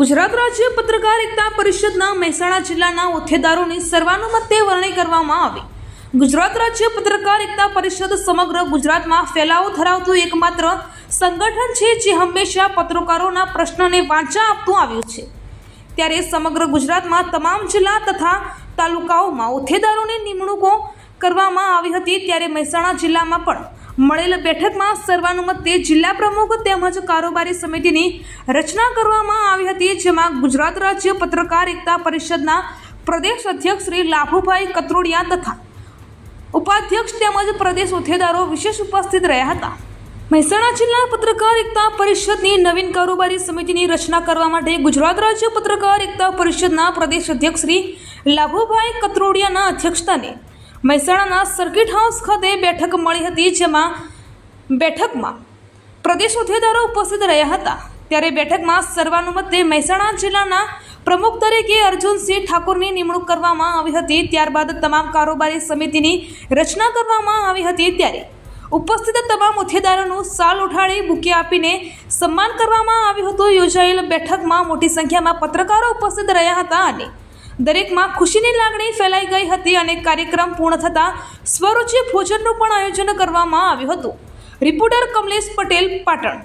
ગુજરાત રાજ્ય પત્રકાર એકતા પરિષદના મહેસાણા જિલ્લાના હોદ્દેદારોની સર્વાનુમતે વરણી કરવામાં આવી. ગુજરાત રાજ્ય પત્રકાર એકતા પરિષદ સમગ્ર ગુજરાતમાં ફેલાવો ધરાવતું એકમાત્ર સંગઠન છે જે હંમેશા પત્રકારોના પ્રશ્નને વાંચા આપતું આવ્યું છે. ત્યારે સમગ્ર ગુજરાતમાં તમામ જિલ્લા તથા તાલુકાઓમાં હોદ્દેદારોની નિમણૂકો કરવામાં આવી હતી ત્યારે મહેસાણા જિલ્લામાં પણ મળેલ બેઠકમાં સર્વાનુમતે જિલ્લા પ્રમુખ તેમજ કારોબારી સમિતિની રચના કરવામાં આવી હતી, જેમાં ગુજરાત રાજ્ય પત્રકાર એકતા પરિષદના પ્રદેશ અધ્યક્ષ શ્રી લાભુભાઈ કત્રોડિયા તથા ઉપાધ્યક્ષ તેમજ પ્રદેશ હોદ્દેદારો વિશેષ ઉપસ્થિત રહ્યા હતા. મહેસાણા જિલ્લા પત્રકાર એકતા પરિષદની નવીન કારોબારી સમિતિની રચના કરવા માટે ગુજરાત રાજ્ય પત્રકાર એકતા પરિષદના પ્રદેશ અધ્યક્ષ શ્રી લાભુભાઈ કત્રોડિયાના અધ્યક્ષસ્થાને મહેસાણાના સર્કિટ હાઉસ ખાતે બેઠક મળી હતી જેમાં બેઠકમાં પ્રદેશ હોદ્દેદારો ઉપસ્થિત રહ્યા હતા. ત્યારે બેઠકમાં સર્વાનુમતે મહેસાણા જિલ્લાના પ્રમુખ તરીકે અર્જુનસિંહ ઠાકોરની નિમણૂક કરવામાં આવી હતી. ત્યારબાદ તમામ કારોબારી સમિતિની રચના કરવામાં આવી હતી. ત્યારે ઉપસ્થિત તમામ હોદ્દેદારોનું સાલ ઉઠાડી બુકે આપીને સન્માન કરવામાં આવ્યું હતું. યોજાયેલ બેઠકમાં મોટી સંખ્યામાં પત્રકારો ઉપસ્થિત રહ્યા હતા અને દરેકમાં ખુશીની લાગણી ફેલાઈ ગઈ હતી અને કાર્યક્રમ પૂર્ણ થતાં સ્વરૂચિ ભોજનનું પણ આયોજન કરવામાં આવ્યું હતું. રિપોર્ટર કમલેશ પટેલ, પાટણ.